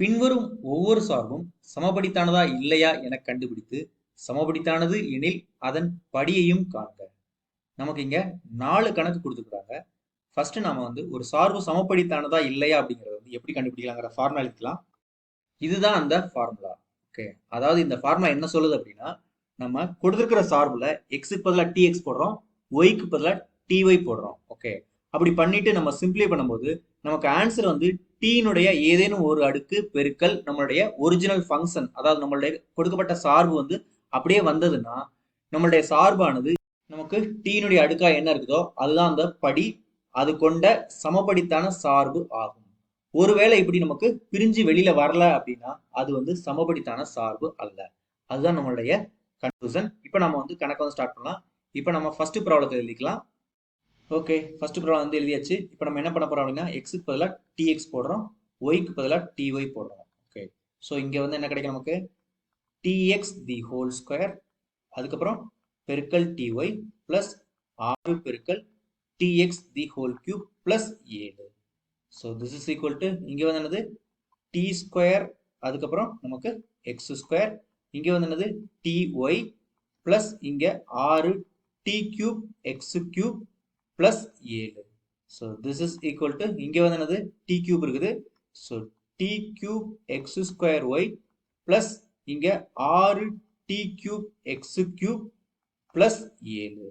பின்வரும் ஒவ்வொரு சார்பும் சமபடித்தானதா இல்லையா என கண்டுபிடித்து சமபடித்தானது எனில் அதன் படியையும் காண்க. நமக்கு இங்க நாலு கணக்கு கொடுத்துருக்குறாங்க. ஃபர்ஸ்ட் நாம வந்து ஒரு சார்பு சமப்படித்தானதா இல்லையா அப்படிங்கறத வந்து எப்படி கண்டுபிடிக்கலாங்கிற ஃபார்முலா எழுதிக்கலாம். இதுதான் அந்த ஃபார்முலா ஓகே அதாவது இந்த ஃபார்முலா என்ன சொல்லுது அப்படின்னா நம்ம கொடுத்துருக்கிற சார்புல எக்ஸுக்கு பதிலாக டிஎக்ஸ் போடுறோம் ஒய்க்கு பதிலாக டிஒய் போடுறோம். ஓகே அப்படி பண்ணிட்டு நம்ம சிம்பிளை பண்ணும்போது நமக்கு ஆன்சர் வந்து டீனுடைய ஏதேனும் ஒரு அடுக்கு பெருக்கல் நம்மளுடைய ஒரிஜினல் ஃபங்க்ஷன் அதாவது நம்மளுடைய கொடுக்கப்பட்ட சார்பு வந்து அப்படியே வந்ததுன்னா நம்மளுடைய சார்பானது நமக்கு டீனுடைய அடுக்கா என்ன இருக்குதோ அதுதான் அந்த படி அது கொண்ட சமபடித்தான சார்பு ஆகும். ஒருவேளை இப்படி நமக்கு பிரிஞ்சு வெளியில வரல அப்படின்னா அது வந்து சமபடித்தான சார்பு அல்ல. அதுதான் நம்மளுடைய கன்க்ளூசன் இப்போ நம்ம வந்து கணக்கு வந்து ஸ்டார்ட் பண்ணலாம். இப்போ நம்ம ஃபர்ஸ்ட் ப்ராப்ளத்தை எழுதிக்கலாம். ஓகே ஃபர்ஸ்ட் ப்ராப்ளம் வந்து எழுதியாச்சு. இப்போ நம்ம என்ன பண்ண போறோம் அப்படின்னா எக்ஸுக்கு பதிலாக டிஎக்ஸ் போடுறோம். ஒய்க்கு பதிலாக டிஒய் போடுறோம். ஓகே ஸோ இங்கே வந்து என்ன கிடைக்கும் நமக்கு? டிஎக்ஸ் தி ஹோல் ஸ்கொயர் அதுக்கப்புறம் பெருக்கல் டிஒய் பிளஸ் ஆறு பெருக்கல் dx the whole cube plus ஏழு. So this is equal to இங்கே வந்து என்னது? டி ஸ்கொயர் அதுக்கப்புறம் நமக்கு எக்ஸ் ஸ்கொயர் இங்கே வந்து என்னது? டிஒய் பிளஸ் இங்கே ஆறு d cube x cube plus ஏழு so this is equal to இங்கே வந்து என்னது? டி கியூப் இருக்குது. So d cube x square y plus இங்கே ஆறு d cube x cube plus ஏழு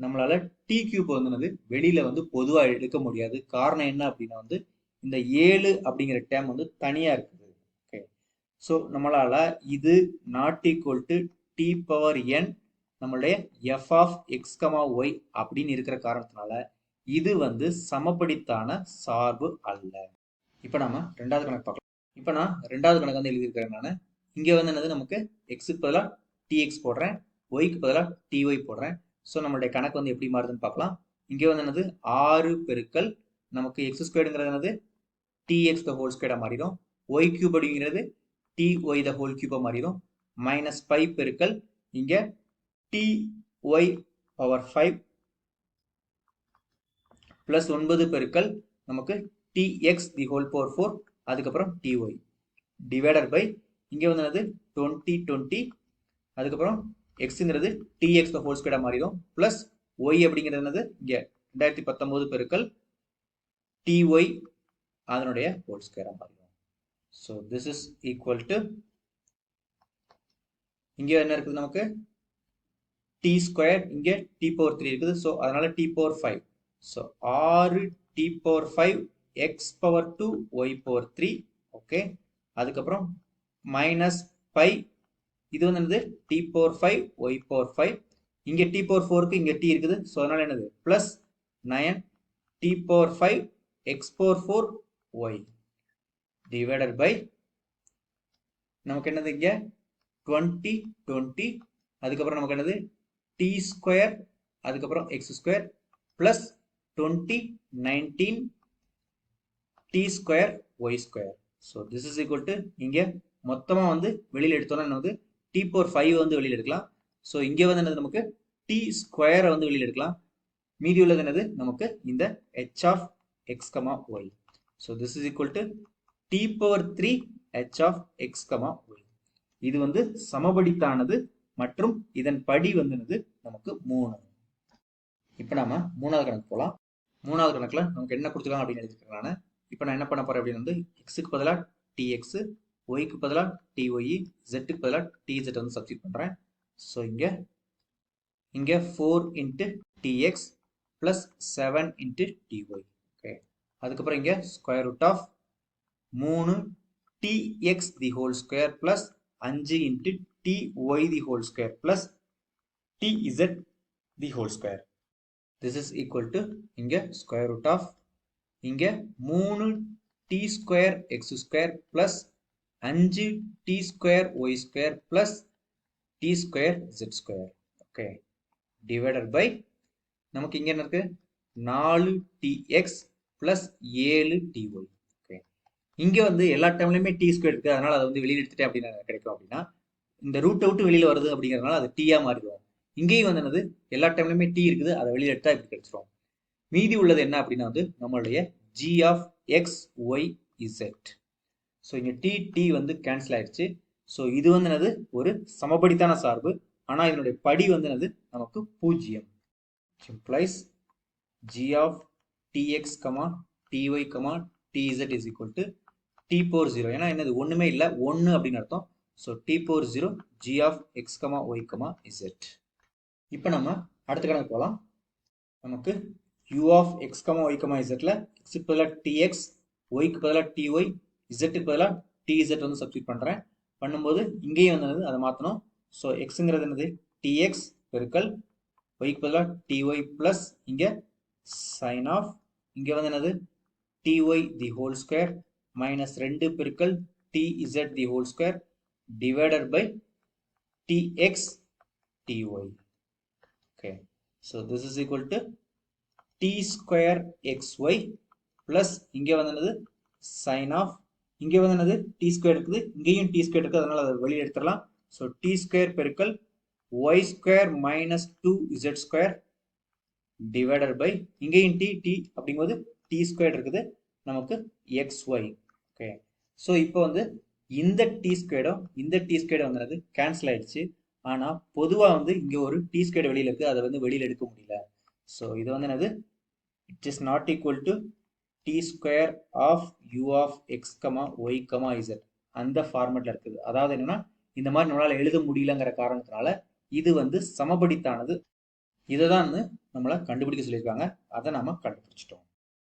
நம்மளால டி கியூப் வந்து வெளியில் வெளியில வந்து பொதுவாக எடுக்க முடியாது. காரணம் என்ன அப்படின்னா வந்து இந்த ஏழு அப்படிங்கிற டேம் வந்து தனியா இருக்குது. ஓகே ஸோ நம்மளால இது not equal to d power n நம்மளுடைய f of x comma y அப்படின்னு இருக்கிற காரணத்தினால இது வந்து சமப்படித்தான சார்பு அல்ல. இப்போ நாம ரெண்டாவது கணக்கு பார்க்கலாம். இப்போ நான் ரெண்டாவது கணக்கு வந்து எழுதியிருக்கிறேன் நான். இங்கே வந்து என்னது நமக்கு? எக்ஸுக்கு பதிலாக டிஎக்ஸ் போடுறேன். ஒய்க்கு பதிலாக டிஒய் போடுறேன். ஸோ நம்மளுடைய கணக்கு வந்து எப்படி மாறுதுன்னு பார்க்கலாம். இங்கே வந்து என்னது? ஆறு பெருக்கல் நமக்கு எக்ஸ் ஸ்கொயர்டுங்கிறது என்னது? டிஎக்ஸ் த ஹோல் ஸ்கொயர்டாக மாறிடும். ஒய் கியூப் அப்படிங்கிறது டி ஒய் த ஹோல் கியூபாக மாறிடும். மைனஸ் ஃபைவ் பெருக்கல் இங்கே d y power five plus ஒன்பது பெருக்கல் நமக்கு dx the whole power four அதுக்கப்புறம் டிஒய் டிவைடர் பை இங்கே வந்து என்னது? டுவெண்ட்டி டுவெண்ட்டி அதுக்கப்புறம் எக்ஸுங்கிறது டிஎக்ஸ் த ஹோல் ஸ்கொயர்டாக மாறிடும். ப்ளஸ் ஒய் அப்படிங்கிறது என்னது? இங்கே ரெண்டாயிரத்தி பத்தொம்போது பெருக்கல் டிஒய் அதனுடைய ஹோல் ஸ்கொயராக மாறிடும். So this is equal to இங்கே என்ன இருக்குது நமக்கு? டி ஸ்கொயர் இங்கே டி பவர் த்ரீ இருக்குது. ஸோ அதனால டி பவர் ஃபைவ் ஸோ ஆறு d power five x power two y power three okay அதுக்கப்புறம் மைனஸ் ஃபைவ் இது வந்து என்னது? D power five y power five இங்கே டி பவர் ஃபோருக்கு இங்கே டி இருக்குது. ஸோ அதனால என்னது? Plus nine d power five x power four y divided by நமக்கு என்னது இங்கே? டுவெண்ட்டி டுவெண்ட்டி அதுக்கப்புறம் நமக்கு என்னது? டி ஸ்கொயர் அதுக்கப்புறம் x square plus twenty nineteen d square y square so this is equal to இங்கே மொத்தமாக வந்து வெளியில் எடுத்தோம்னா என்ன வந்து டி பவர் ஃபைவ் வந்து வெளியில் எடுக்கலாம். ஸோ இங்கே வந்து என்னது நமக்கு? டி ஸ்கொயரை வந்து வெளியில் எடுக்கலாம். மீதி உள்ளது என்னது? நமக்கு இந்த H of x comma y so this is equal to d power three H of x comma y இது வந்து சமபடித்தானது மற்றும் இதன் படி வந்துனது நமக்கு மூணு. இப்போ நாம மூணாவது கணக்கு போகலாம் மூணாவது கணக்கில் நமக்கு என்ன கொடுத்துக்கலாம் அப்படின்னு எழுதிருக்கேன் இப்போ நான் என்ன பண்ண போறேன் அப்படின்னு வந்து எக்ஸுக்கு பதிலாக டிஎக்ஸ் ஒய்க்கு பதிலாக டிஒய் ஜெட்டுக்கு பதிலாக டிஜெட் வந்து சப்ஸ்டியூட் பண்ணுறேன் ஸோ இங்கே இங்கே four into dx plus seven into dy okay அதுக்கப்புறம் இங்கே ஸ்கொயர் ரூட் ஆஃப் மூணு dx the whole square plus அஞ்சு into d y the whole square plus d z the whole square this is equal to இங்கே square root of இங்கே மூணு d square x square plus அஞ்சு d square y square plus d square z square okay divided by நமக்கு இங்கே என்ன இருக்குது நாலு D X plus ஏழு டி ஒய் ஓகே இங்கே வந்து எல்லா டைம்லையுமே டி ஸ்கொயர் இருக்குது அதனால் அதை வந்து வெளியில் எடுத்துட்டேன் அப்படின்னு கிடைக்கும் அப்படின்னா இந்த ரூட்டை விட்டு வெளியில் வருது அப்படிங்கிறதுனால அது டீயாக மாறிடும். இங்கேயும் வந்து என்னது? எல்லா டைம்லையுமே டீ இருக்குது. அதை வெளியில் எடுத்தால் இப்படி கிடைச்சிரும். மீதி உள்ளது என்ன அப்படின்னா வந்து நம்மளுடைய g of x y z so இங்கே டி டி வந்து கேன்சல் ஆயிடுச்சு. ஸோ இது வந்து என்னது? ஒரு சமபடித்தான சார்பு. ஆனால் இதனுடைய படி வந்து என்னது? நமக்கு பூஜ்ஜியம். Implies g of tx, ty, tz is equal to t four zero ஏன்னா என்னது? ஒண்ணுமே இல்லை. ஒன்று அப்படின்னு அர்த்தம். So t four zero g of x comma y comma z இப்போ நம்ம அடுத்த கணக்கு போகலாம் நமக்கு u of x comma y comma இசட்ல எக்ஸுக்கு பதிலாக டிஎக்ஸ் ஒய்க்கு பதிலாக டிஒய் இசட்டுக்கு பதிலாக டிஇசட் வந்து சப்ஸ்டியூட் பண்ணுறேன் பண்ணும்போது இங்கேயும் வந்து அதை மாற்றணும் ஸோ எக்ஸுங்கிறது என்னது? டிஎக்ஸ் பெருக்கல் ஒய்க்கு பதிலாக டிஒய் ப்ளஸ் இங்கே சைன் ஆஃப் இங்கே வந்து என்னது? T y the whole square minus ரெண்டு பெருக்கல் t z the whole square divided by tx ty okay so this is equal to t square xy plus இங்கே வந்து என்னது sin of இங்கே வந்து என்னது t square இருக்குது இங்கேயும் t square இருக்குது அதனால அதை வெளியே எடுத்துடலாம் so t square பெருக்கல் y square minus 2z square divided by இங்கேயும் t t அப்படிங்கும்போது t square இருக்குது நமக்கு xy okay so இப்போ வந்து இந்த டி ஸ்கொயர்டும் இந்த டி ஸ்கொயர்டும் வந்து கேன்சல் ஆயிடுச்சு. ஆனால் பொதுவாக வந்து இங்கே ஒரு டி ஸ்கொயர்டு வெளியில் இருக்குது அதை வந்து வெளியில் எடுக்க முடியல. ஸோ இது வந்து என்னது? It is not equal to t square of u of x comma y comma z அந்த ஃபார்மேட்டில் இருக்குது. அதாவது என்னன்னா இந்த மாதிரி நம்மளால் எழுத முடியலங்கிற காரணத்தினால இது வந்து சமபடித்தானது. இதை தான் வந்து நம்மளை கண்டுபிடிக்க சொல்லியிருக்காங்க. அதை நம்ம கண்டுபிடிச்சிட்டோம்.